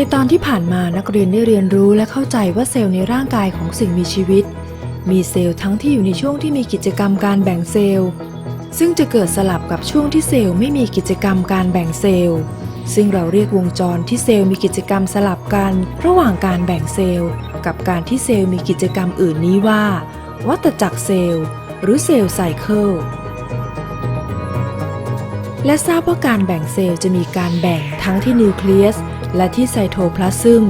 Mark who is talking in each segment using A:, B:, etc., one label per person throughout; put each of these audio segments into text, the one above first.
A: ในตอนที่ผ่านมานักเรียนได้เรียนรู้และเข้าใจว่าเซลล์ในร่างกายของสิ่งมีชีวิต มีเซลล์ทั้งที่อยู่ในช่วงที่มีกิจกรรมการแบ่งเซลล์ ซึ่งจะเกิดสลับกับช่วงที่เซลล์ไม่มีกิจกรรมการแบ่งเซลล์ ซึ่งเราเรียกวงจรที่เซลล์มีกิจกรรมสลับกัน ระหว่างการแบ่งเซลล์ กับการที่เซลล์มีกิจกรรมอื่นนี้ว่า วัฏจักรเซลล์ หรือเซลล์ไซเคิลและทราบว่าการแบ่งเซลล์จะมีการแบ่งทั้งที่นิวเคลียส และที่ไซโทพลาซึม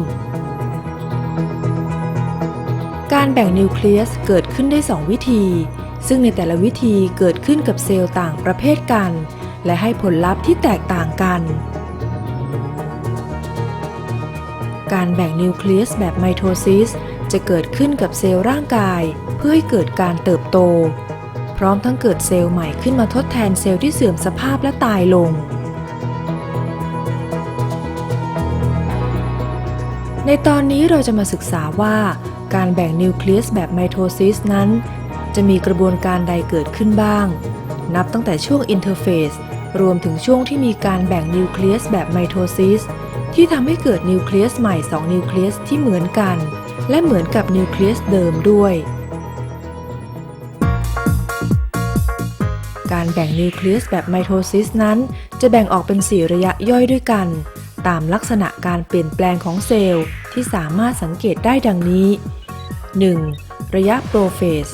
A: การแบ่งนิวเคลียสเกิดขึ้นได้ 2 วิธี ซึ่งในแต่ละวิธีเกิดขึ้นกับเซลล์ต่างประเภทกัน และให้ผลลัพธ์ที่แตกต่างกัน การแบ่งนิวเคลียสแบบไมโทซิสจะเกิดขึ้นกับเซลล์ร่างกาย เพื่อให้เกิดการเติบโต พร้อมทั้งเกิดเซลล์ใหม่ขึ้นมาทดแทนเซลล์ที่เสื่อมสภาพและตายลง ในตอนนี้เราจะมาศึกษาว่า การแบ่งนิวเคลียสแบบไมโทซิสนั้น จะมีกระบวนการใดเกิดขึ้นบ้าง นับตั้งแต่ช่วงอินเทอร์เฟสรวมถึงช่วงที่มีการแบ่งนิวเคลียสแบบไมโทซิสที่ทำให้เกิดนิวเคลียสใหม่ 2 นิวเคลียสที่เหมือนกัน และเหมือนกับนิวเคลียสเดิมด้วย การแบ่งนิวเคลียสแบบไมโทซิสนั้น จะแบ่งออกเป็น 4 ระยะย่อยด้วยกัน ตามลักษณะการเปลี่ยนแปลงของเซลล์ที่สามารถสังเกตได้ดังนี้ 1. ระยะโปรเฟส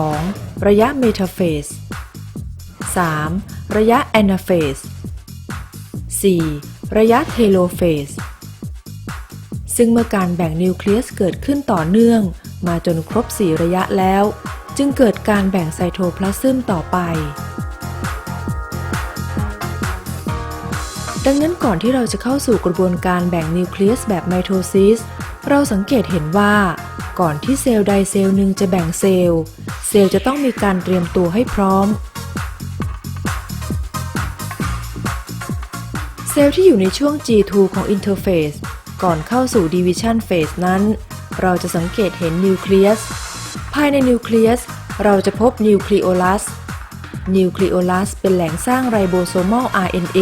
A: 2. ระยะเมทาเฟส 3. ระยะแอนาเฟส 4. ระยะเทโลเฟส ซึ่งเมื่อการแบ่งนิวเคลียสเกิดขึ้นต่อเนื่อง มาจนครบ 4 ระยะแล้ว จึงเกิดการแบ่งไซโทพลาซึมต่อไป ดังนั้นก่อนที่เราจะเข้าสู่กระบวนการแบ่งนิวเคลียสแบบไมโทซิส เราสังเกตเห็นว่า ก่อนที่เซลล์ใดเซลล์หนึ่งจะแบ่งเซลล์ เซลล์จะต้องมีการเตรียมตัวให้พร้อม เซลล์ที่อยู่ในช่วง G2 ของอินเทอร์เฟสก่อนเข้าสู่ Division Phase นั้น เราจะสังเกตเห็นนิวเคลียส ภายในนิวเคลียส เราจะพบนิวคลีโอลัส นิวคลีโอลัสเป็นแหล่งสร้างไรโบโซมอล RNA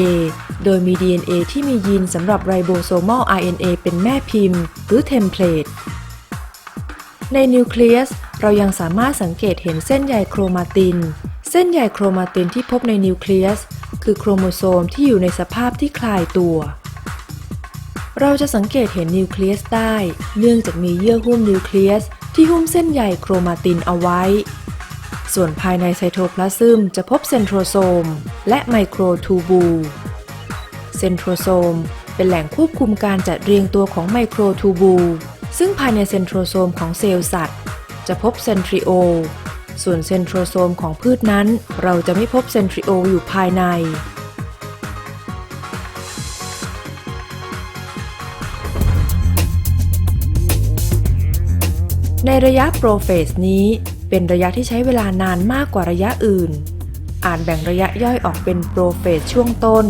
A: โดยมี DNA ที่มียีนสำหรับไรโบโซมอล RNA เป็นแม่พิมพ์ หรือเทมเพลต ในนิวเคลียส เรายังสามารถสังเกตเห็นเส้นใยโครมาติน เส้นใยโครมาตินที่พบในนิวเคลียส คือโครโมโซมที่อยู่ในสภาพที่คลายตัว เราจะสังเกตเห็นนิวเคลียสได้ เนื่องจากมีเยื่อหุ้มนิวเคลียสที่หุ้มเส้นใยโครมาตินเอาไว้ ส่วนภายในไซโทพลาซึมจะพบเซนโทรโซม และไมโครทูบูลเซนโทรโซม เป็นแหล่งควบคุมการจัดเรียงตัวของไมโครทูบูลซึ่งภายในเซนโทรโซมของเซลล์สัตว์ จะพบเซนทริโอ ส่วนเซนโทรโซมของพืชนั้น เราจะไม่พบเซนทริโออยู่ภายในในระยะโปรเฟสนี้ เป็นระยะที่ใช้เวลานานมากกว่าระยะอื่นอาจแบ่งระยะย่อยออกเป็นโปรเฟสช่วงต้น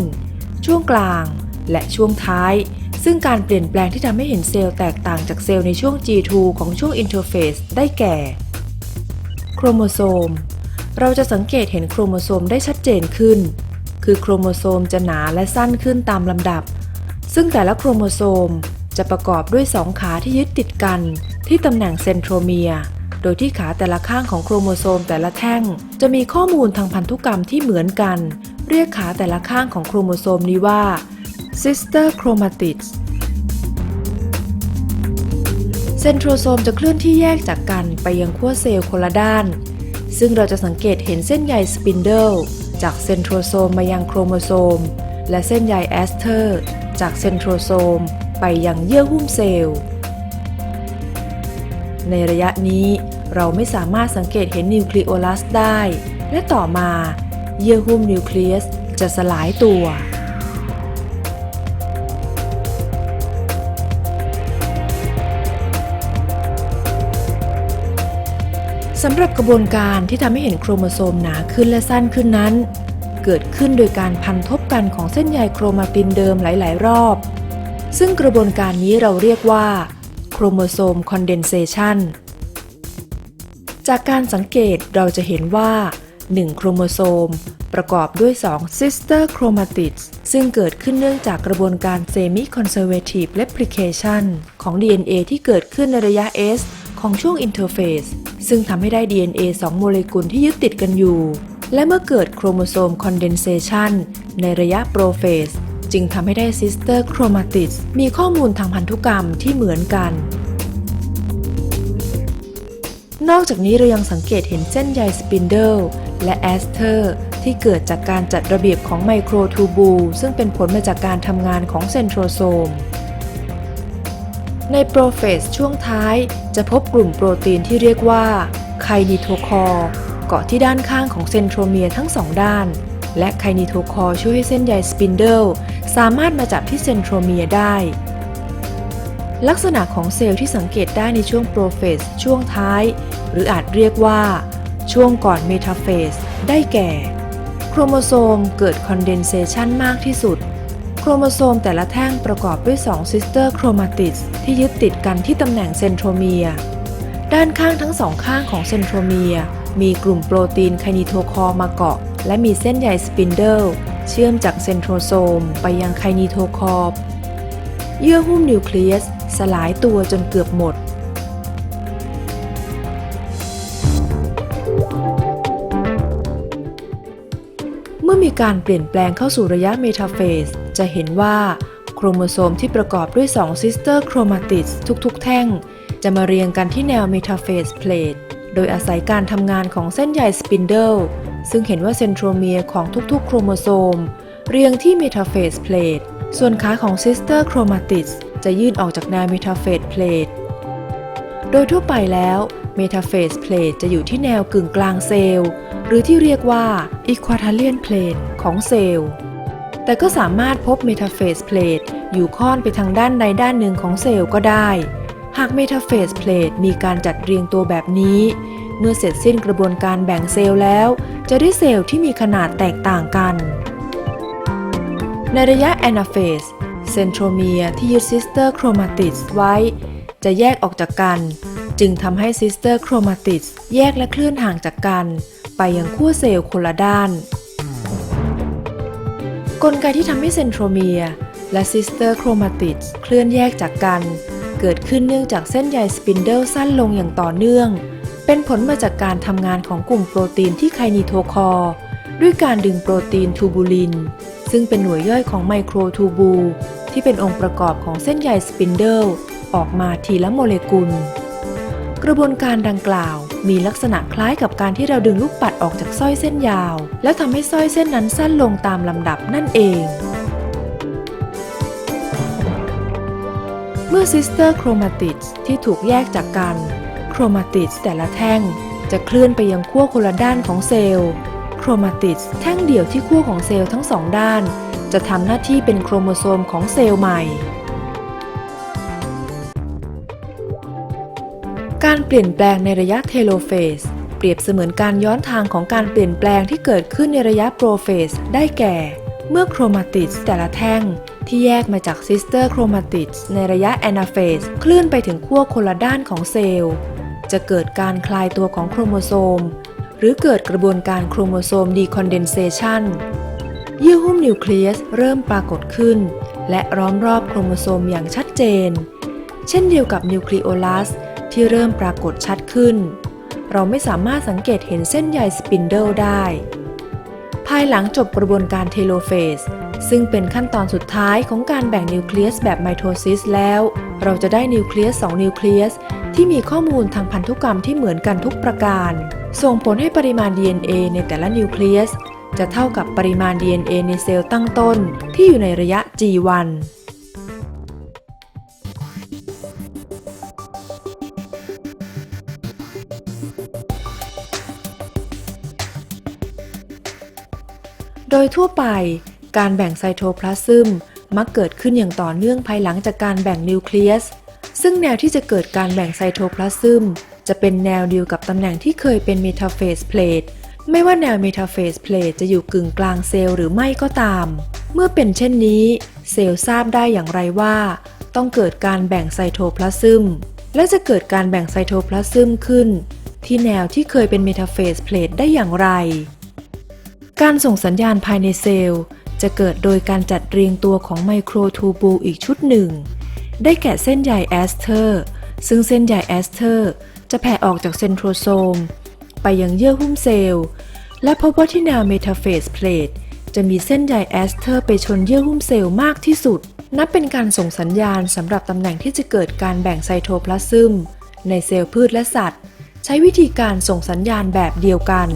A: ช่วงกลาง และช่วงท้าย ซึ่งการเปลี่ยนแปลงที่ทำให้เห็นเซลล์แตกต่างจากเซลล์ในช่วง G2 ของช่วงอินเทอร์เฟสได้แก่ โครโมโซม เราจะสังเกตเห็นโครโมโซมได้ชัดเจนขึ้น คือโครโมโซมจะหนาและสั้นขึ้นตามลำดับ ซึ่งแต่ละโครโมโซมจะประกอบด้วยสองขาที่ยึดติดกัน ที่ตำแหน่งเซนโทรเมียร์ โดยที่ขาแต่ละข้างของโครโมโซมแต่ละแท่ง จะมีข้อมูลทางพันธุกรรมที่เหมือนกัน เรียกขาแต่ละข้างของโครโมโซมนี้ว่า sister chromatids เซนโทรโซมจะเคลื่อนที่แยกจากกันไปยังขั้วเซลล์คนละด้าน ซึ่งเราจะสังเกตเห็นเส้นใยสปินเดิลจากเซนโทรโซมมายังโครโมโซม และเส้นใยแอสเทอร์ จากเซนโทรโซม ไปยังเยื่อหุ้มเซลล์ ในระยะนี้เราไม่สามารถสังเกตเห็นนิวคลีโอลัสได้ และต่อมาเยื่อหุ้มนิวเคลียสจะสลายตัวสำหรับกระบวนการที่ทำให้เห็นโครโมโซมหนาขึ้นและสั้นขึ้นนั้น เกิดขึ้นโดยการพันทบกันของเส้นใยโครมาตินเดิมหลาย ๆ รอบ ซึ่งกระบวนการนี้เราเรียกว่า รโมโซมคอนเดนเซชันจากการสังเกตเราจะเห็นว่า 1 โครโมโซม ประกอบด้วย 2 sister chromatids ซึ่งเกิดขึ้นเนื่องจากกระบวนการ semi-conservative replication ของ DNA ที่เกิดขึ้นในระยะ S ของช่วงอินเทอร์เฟสซึ่งทำให้ได้ DNA 2 โมเลกุลที่ยึดติดกันอยู่ และเมื่อเกิดโครโมโซมคอนเดนเซชันในระยะโปรเฟส จึงทำให้ได้ซิสเตอร์โครมาติสมีข้อมูลทางพันธุกรรมที่เหมือนกัน นอกจากนี้เรายังสังเกตเห็นเส้นใยสปินเดิลและแอสเทอร์ที่เกิดจากการจัดระเบียบของไมโครทูบูลซึ่งเป็นผลมาจากการทำงานของเซนโทรโซม ในโปรเฟสช่วงท้ายจะพบกลุ่มโปรตีนที่เรียกว่าไคนิโทคอร์เกาะที่ด้านข้างของเซนโทรเมียทั้งสองด้าน และไคนิโทคอช่วยให้เส้นใยสปินเดิลสามารถมาจับที่เซนโทรเมียได้ ลักษณะของเซลล์ที่สังเกตได้ในช่วงโปรเฟสช่วงท้าย หรืออาจเรียกว่า ช่วงก่อนเมตาเฟสได้แก่ โครโมโซมเกิดคอนเดนเซชันมากที่สุด โครโมโซมแต่ละแท่งประกอบด้วย2ซิสเตอร์โครมาติสที่ยึดติดกันที่ตำแหน่งเซนโทรเมีย ด้านข้างทั้งสองข้างของเซนโทรเมีย มีกลุ่มโปรตีนไคนิโทคอมาเกาะ และมีเส้นใยสปินเดิลเชื่อมจากเซนโทรโซมไปยังไคนิโทคอร์เยื่อหุ้มนิวเคลียสสลายตัวจนเกือบหมด เมื่อมีการเปลี่ยนแปลงเข้าสู่ระยะเมตาเฟส จะเห็นว่าโครโมโซมที่ประกอบด้วย2ซิสเตอร์โครมาติสทุกๆ แท่ง จะมาเรียงกันที่แนวเมตาเฟสเพลท โดยอาศัยการทำงานของเส้นใยสปินเดิลซึ่งเห็นว่าเซนโทรเมียของทุกๆ โครโมโซม เรียงที่เมตาเฟสเพลทส่วนขาของซิสเตอร์โครมาติสจะยื่นออกจากแนวเมตาเฟสเพลทโดยทั่วไปแล้วเมตาเฟสเพลทจะอยู่ที่แนวกึ่งกลางเซลล์ หรือที่เรียกว่า equatorial plane ของเซลล์ แต่ก็สามารถพบเมตาเฟสเพลทอยู่ค่อนไปทางด้านใดด้านหนึ่งของเซลล์ก็ได้ากเมตาเฟสเพลทมีการจัดเรียงตัวแบบนี้ เมื่อเสร็จสิ้นกระบวนการแบ่งเซลล์แล้ว จะได้เซลล์ที่มีขนาดแตกต่างกัน ในระยะแอนาเฟสเซนโทรเมียที่ยึดซิสเตอร์โครมาติสไว้ จะแยกออกจากกัน จึงทำให้ซิสเตอร์โครมาติสแยกและเคลื่อนห่างจากกัน ไปยังขั้วเซลล์คนละด้าน กลไกที่ทำให้เซนโทรเมียและซิสเตอร์โครมาติสเคลื่อนแยกจากกัน เกิดขึ้นเนื่องจากเส้นใยสปินเดิลสั้นลงอย่างต่อเนื่อง เป็นผลมาจากการทำงานของกลุ่มโปรตีนที่ไคนิโทคอร์ด้วยการดึงโปรตีนทูบูลิน ซึ่งเป็นหน่วยย่อยของไมโครทูบูลที่เป็นองค์ประกอบของเส้นใยสปินเดิลออกมาทีละโมเลกุล กระบวนการดังกล่าวมีลักษณะคล้ายกับการที่เราดึงลูกปัดออกจากสร้อยเส้นยาว แล้วทำให้สร้อยเส้นนั้นสั้นลงตามลำดับนั่นเอง เมื่อซิสเตอร์โครมาติสที่ถูกแยกจากกัน โครมาติสแต่ละแท่งจะเคลื่อนไปยังขั้วคนละด้านของเซลล์ โครมาติสแท่งเดี่ยวที่ขั้วของเซลล์ทั้งสองด้าน จะทำหน้าที่เป็นโครโมโซมของเซลล์ใหม่ การเปลี่ยนแปลงในระยะเทโลเฟสเปรียบเสมือนการย้อนทางของการเปลี่ยนแปลงที่เกิดขึ้นในระยะโปรเฟสได้แก่ เมื่อโครมาติสแต่ละแท่ง ที่แยกมาจากซิสเตอร์โครมาติสในระยะแอนาเฟสเคลื่อนไปถึงขั้วคนละด้านของเซลล์ จะเกิดการคลายตัวของโครโมโซม หรือเกิดกระบวนการโครโมโซมดีคอนเดนเซชันเยื่อหุ้มนิวเคลียสเริ่มปรากฏขึ้น และล้อมรอบโครโมโซมอย่างชัดเจน เช่นเดียวกับนิวคลีโอลัสที่เริ่มปรากฏชัดขึ้น เราไม่สามารถสังเกตเห็นเส้นใยสปินเดิลได้ ภายหลังจบกระบวนการเทโลเฟส ซึ่งเป็นขั้นตอนสุดท้ายของการแบ่งนิวเคลียสแบบไมโทซิสแล้ว เราจะได้นิวเคลียส2นิวเคลียสที่มีข้อมูลทางพันธุกรรมที่เหมือนกันทุกประการ ส่งผลให้ปริมาณ DNA ในแต่ละนิวเคลียสจะเท่ากับปริมาณ DNA ในเซลล์ตั้งต้นที่อยู่ในระยะ G1 โดยทั่วไป การแบ่งไซโทพลาซึมมักเกิดขึ้นอย่างต่อเนื่องภายหลังจากการแบ่งนิวเคลียส ซึ่งแนวที่จะเกิดการแบ่งไซโทพลาซึมจะเป็นแนวเดียวกับตำแหน่งที่เคยเป็นเมตาเฟสเพลทไม่ว่าแนวเมตาเฟสเพลทจะอยู่กึ่งกลางเซลล์หรือไม่ก็ตาม เมื่อเป็นเช่นนี้ เซลล์ทราบได้อย่างไรว่า ต้องเกิดการแบ่งไซโทพลาซึมและจะเกิดการแบ่งไซโทพลาซึมขึ้น ที่แนวที่เคยเป็นเมตาเฟสเพลทได้อย่างไร การส่งสัญญาณภายในเซลล์ จะเกิดโดยการจัดเรียงตัวของไมโครทูบูลอีกชุดหนึ่ง ได้แก่เส้นใยแอสเทอร์ ซึ่งเส้นใยแอสเทอร์ จะแผ่ออกจากเซนโทรโซม ไปยังเยื่อหุ้มเซลล์ และพบว่าที่แนวเมทาเฟสเพลทจะมีเส้นใยแอสเทอร์ไปชนเยื่อหุ้มเซลล์มากที่สุด นับเป็นการส่งสัญญาณสำหรับตำแหน่งที่จะเกิดการแบ่งไซโทพลาซึมในเซลล์พืชและสัตว์ ใช้วิธีการส่งสัญญาณแบบเดียวกัน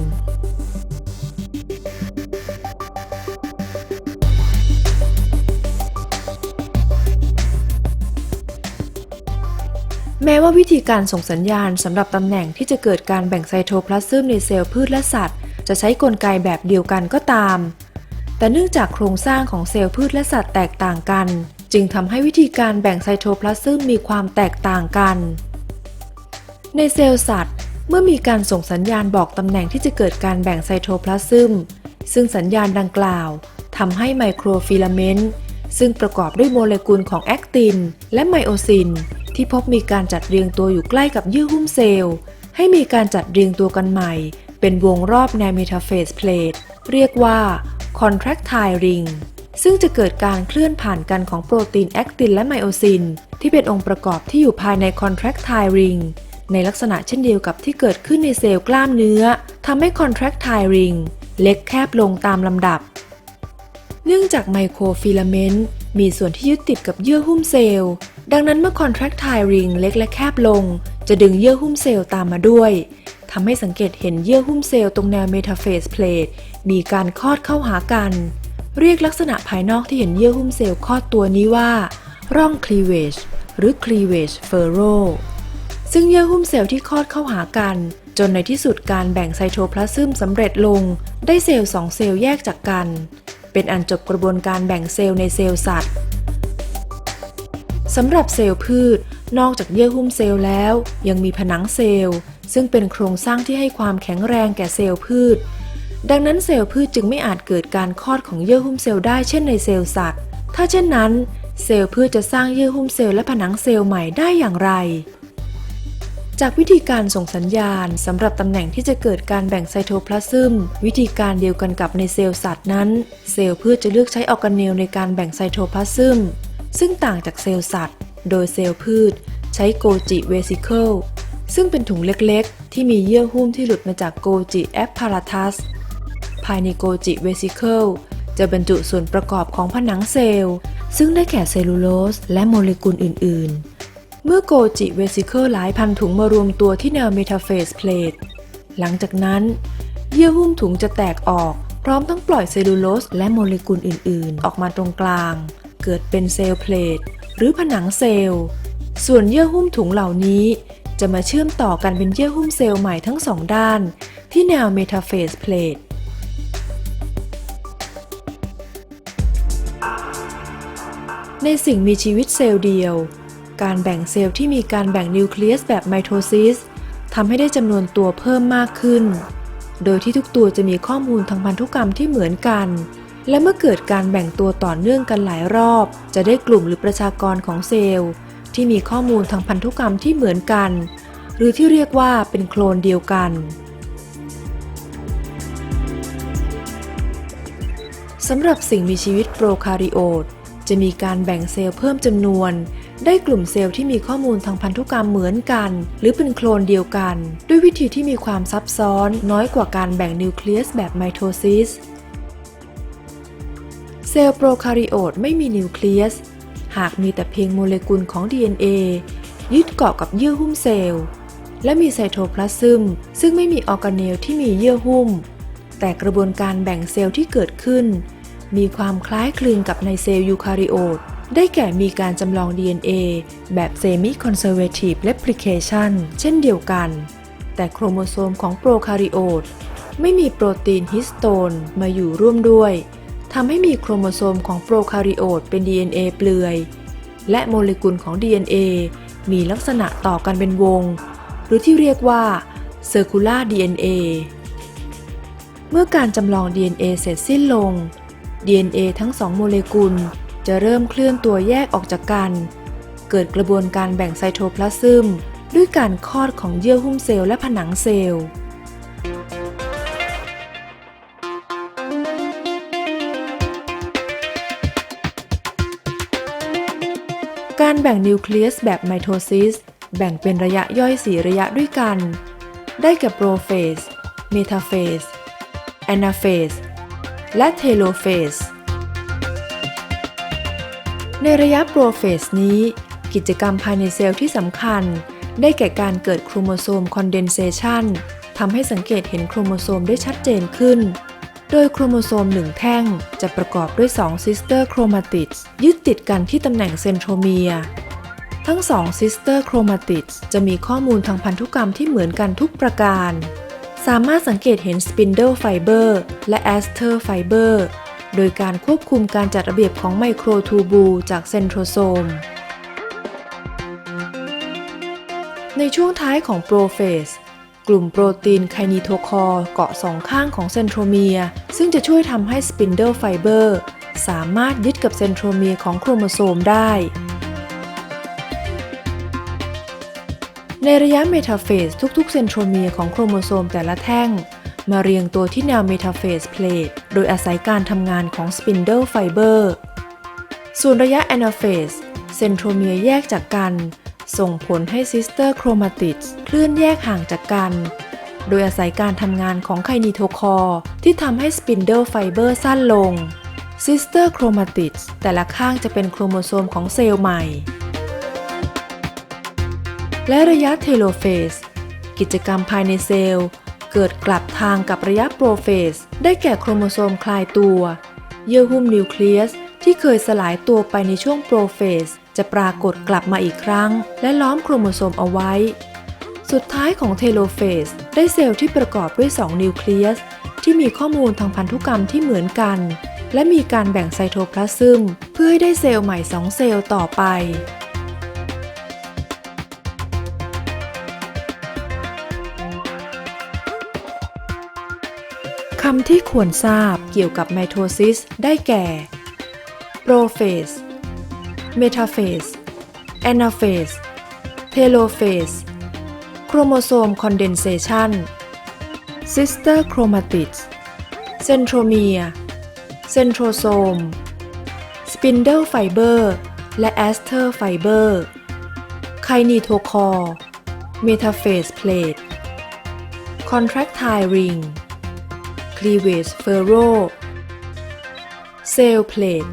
A: แม้ว่าวิธีการส่งสัญญาณสำหรับตำแหน่งที่จะเกิดการแบ่งไซโทพลาซึมในเซลล์พืชและสัตว์ จะใช้กลไกแบบเดียวกันก็ตาม แต่เนื่องจากโครงสร้างของเซลล์พืชและสัตว์แตกต่างกัน จึงทำให้วิธีการแบ่งไซโทพลาซึมมีความแตกต่างกัน ในเซลล์สัตว์ เมื่อมีการส่งสัญญาณบอกตำแหน่งที่จะเกิดการแบ่งไซโทพลาซึมซึ่งสัญญาณดังกล่าวทำให้ไมโครฟิลาเมนต์ซึ่งประกอบด้วยโมเลกุลของแอคตินและไมโอซิน ที่พบมีการจัดเรียงตัวอยู่ใกล้กับเยื่อหุ้มเซลล์ ให้มีการจัดเรียงตัวกันใหม่ เป็นวงรอบแนวเมทาเฟสเพลทเรียกว่า contractile ring ซึ่งจะเกิดการเคลื่อนผ่านกันของโปรตีนแอคตินและไมโอซิน ที่เป็นองค์ประกอบที่อยู่ภายใน contractile ring ในลักษณะเช่นเดียวกับที่เกิดขึ้นในเซลล์กล้ามเนื้อทำให้ contractile ring เล็กแคบลงตามลำดับ เนื่องจากไมโครฟิลาเมนต์มีส่วนที่ยึดติดกับเยื่อหุ้มเซลล์ ดังนั้นเมื่อ contractile ring เล็กและแคบลง จะดึงเยื่อหุ้มเซลล์ตามมาด้วยทำให้สังเกตเห็นเยื่อหุ้มเซลล์ตรงแนวเมทาเฟสเพลทมีการคลอดเข้าหากัน เรียกลักษณะภายนอกที่เห็นเยื่อหุ้มเซลล์คลอดตัวนี้ว่า ร่อง cleavage หรือ cleavage furrow ซึ่งเยื่อหุ้มเซลล์ที่คลอดเข้าหากัน จนในที่สุดการแบ่งไซโทพลาซึมสำเร็จลง ได้เซลล์สองเซลล์แยกจากกัน เป็นอันจบกระบวนการแบ่งเซลล์ในเซลล์สัตว์ สำหรับเซลล์พืช นอกจากเยื่อหุ้มเซลล์แล้ว ยังมีผนังเซลล์ ซึ่งเป็นโครงสร้างที่ให้ความแข็งแรงแก่เซลล์พืช ดังนั้นเซลล์พืชจึงไม่อาจเกิดการคลอดของเยื่อหุ้มเซลล์ได้เช่นในเซลล์สัตว์ ถ้าเช่นนั้น เซลล์พืชจะสร้างเยื่อหุ้มเซลล์และผนังเซลล์ใหม่ได้อย่างไร จากวิธีการส่งสัญญาณสำหรับตำแหน่งที่จะเกิดการแบ่งไซโทพลาซึมวิธีการเดียวกันกับในเซลล์สัตว์นั้น เซลล์พืชจะเลือกใช้ออร์แกเนลในการแบ่งไซโทพลาซึม ซึ่งต่างจากเซลล์สัตว์ โดยเซลล์พืช ใช้โกจิเวสิเคิลซึ่งเป็นถุงเล็กๆ ที่มีเยื่อหุ้มที่หลุดมาจากโกจิแอปพาราทัส ภายในโกจิเวสิเคิลจะบรรจุส่วนประกอบของผนังเซลล์ ซึ่งได้แก่เซลลูโลสและโมเลกุลอื่นๆ เมื่อโกจิเวสิเคิลหลายพันถุงมารวมตัวที่แนวเมทาเฟสเพลทหลังจากนั้น เยื่อหุ้มถุงจะแตกออก พร้อมทั้งปล่อยเซลลูโลสและโมเลกุลอื่นๆ ออกมาตรงกลาง เกิดเป็นเซลล์เพลทหรือผนังเซลล์ ส่วนเยื่อหุ้มถุงเหล่านี้ จะมาเชื่อมต่อกันเป็นเยื่อหุ้มเซลล์ใหม่ทั้งสองด้าน ที่แนวเมทาเฟสเพลทในสิ่งมีชีวิตเซลล์เดียว การแบ่งเซลล์ที่มีการแบ่งนิวเคลียสแบบไมโทซิสทำให้ได้จำนวนตัวเพิ่มมากขึ้น โดยที่ทุกตัวจะมีข้อมูลทางพันธุกรรมที่เหมือนกัน และเมื่อเกิดการแบ่งตัวต่อเนื่องกันหลายรอบ จะได้กลุ่มหรือประชากรของเซลล์ ที่มีข้อมูลทางพันธุกรรมที่เหมือนกัน หรือที่เรียกว่าเป็นโคลนเดียวกัน สำหรับสิ่งมีชีวิตโปรคาริโอตจะมีการแบ่งเซลล์เพิ่มจำนวน ได้กลุ่มเซลล์ที่มีข้อมูลทางพันธุกรรมเหมือนกัน หรือเป็นโคลนเดียวกัน ด้วยวิธีที่มีความซับซ้อนน้อยกว่าการแบ่งนิวเคลียสแบบไมโทซิส ซลล์โปรคาริโอตไม่มีนิวเคลียส หากมีแต่เพียงโมเลกุลของ DNA ยึดเกาะกับเยื่อหุ้มเซลล์ และมีไซโทพลาซึมซึ่งไม่มีออร์แกเนลที่มีเยื่อหุ้ม แต่กระบวนการแบ่งเซลล์ที่เกิดขึ้น มีความคล้ายคลึงกับในเซลล์ยูคาริโอต ได้แก่มีการจำลอง DNA แบบ Semi Conservative Replication เช่นเดียวกัน แต่โครโมโซมของโปรคาริโอตไม่มีโปรตีนฮิสโตนมาอยู่ร่วมด้วย ทำให้มีโครโมโซมของโปรคาริโอตเป็น DNA เปลือย และโมเลกุลของ DNA มีลักษณะต่อกันเป็นวง หรือที่เรียกว่า Circular DNA เมื่อการจำลอง DNA เสร็จสิ้นลง DNA ทั้งสองโมเลกุลจะเริ่มเคลื่อนตัวแยกออกจากกัน เกิดกระบวนการแบ่งไซโทพลาซึมด้วยการคลอดของเยื่อหุ้มเซลล์และผนังเซลล์
B: การ
A: แบ่งนิวเคลียสแบบไมโทซิสแบ่งเป็นระยะย่อยส4ระยะด้วยกัน ได้แก่โปรเฟส เมทาเฟส แอนาเฟส และเทโลเฟส ในระยะโปรเฟสนี้ กิจกรรมภายในเซลล์ที่สำคัญ ได้แก่การเกิดโครโมโซมคอนเดนเซชันทำให้สังเกตเห็นโครโมโซมได้ชัดเจนขึ้น โดยโครโมโซมหนึ่งแท่ง จะประกอบด้วย 2 ซิสเตอร์โครมาติดยึดติดกันที่ตำแหน่งเซนโทรเมีย ทั้งสองซิสเตอร์โครมาติดจะมีข้อมูลทางพันธุกรรมที่เหมือนกันทุกประการ สามารถสังเกตเห็นสปินเดิลไฟเบอร์และแอสเทอร์ไฟเบอร์โดยการควบคุมการจัดระเบียบของไมโครทูบูลจากเซนโทรโซม ในช่วงท้ายของโปรเฟส กลุ่มโปรตีนไคนีโทคอเกาะสองข้างของเซนโทรเมีย ซึ่งจะช่วยทำให้สปินเดิลไฟเบอร์สามารถยึดกับเซนโทรเมียของโครโมโซมได้ ในระยะเมทาเฟสทุกๆ เซนโทรเมียของโครโมโซมแต่ละแท่ง มาเรียงตัวที่แนวเมทาเฟสเพลทโดยอาศัยการทำงานของสปินเดิลไฟเบอร์ส่วนระยะแอนาเฟสเซนโทรเมียแยกจากกัน ส่งผลให้ซิสเตอร์โครมาติดเคลื่อนแยกห่างจากกัน โดยอาศัยการทำงานของไคนีโทคอร์ที่ทำให้สปินเดิลไฟเบอร์สั้นลงซิสเตอร์โครมาติดแต่ละข้างจะเป็นโครโมโซมของเซลล์ใหม่ และระยะเทโลเฟส กิจกรรมภายในเซลล์ เกิดกลับทางกับระยะโปรเฟส ได้แก่โครโมโซมคลายตัว เยื่อหุ้มนิวเคลียสที่เคยสลายตัวไปในช่วงโปรเฟส จะปรากฏกลับมาอีกครั้ง และล้อมโครโมโซมเอาไว้ สุดท้ายของเทโลเฟสได้เซลล์ที่ประกอบด้วย 2 นิวเคลียส ที่มีข้อมูลทางพันธุกรรมที่เหมือนกัน และมีการแบ่งไซโทพลาซึมเพื่อให้ได้เซลล์ใหม่ 2 เซลล์ต่อไปคำที่ควรทราบเกี่ยวกับไมโทซิสได้แก่โปรเฟส เมทาเฟสแอนาเฟสเทโลเฟสโครโมโซมคอนเดนเซชันซิสเตอร์โครมาติดเซนโทรเมีย เซนโทรโซม สปินเดิลไฟเบอร์ และแอสเทอร์ไฟเบอร์ไคนีโทคอร์เมทาเฟสเพลทคอนแทรคไทริง cleavage furrow cell plate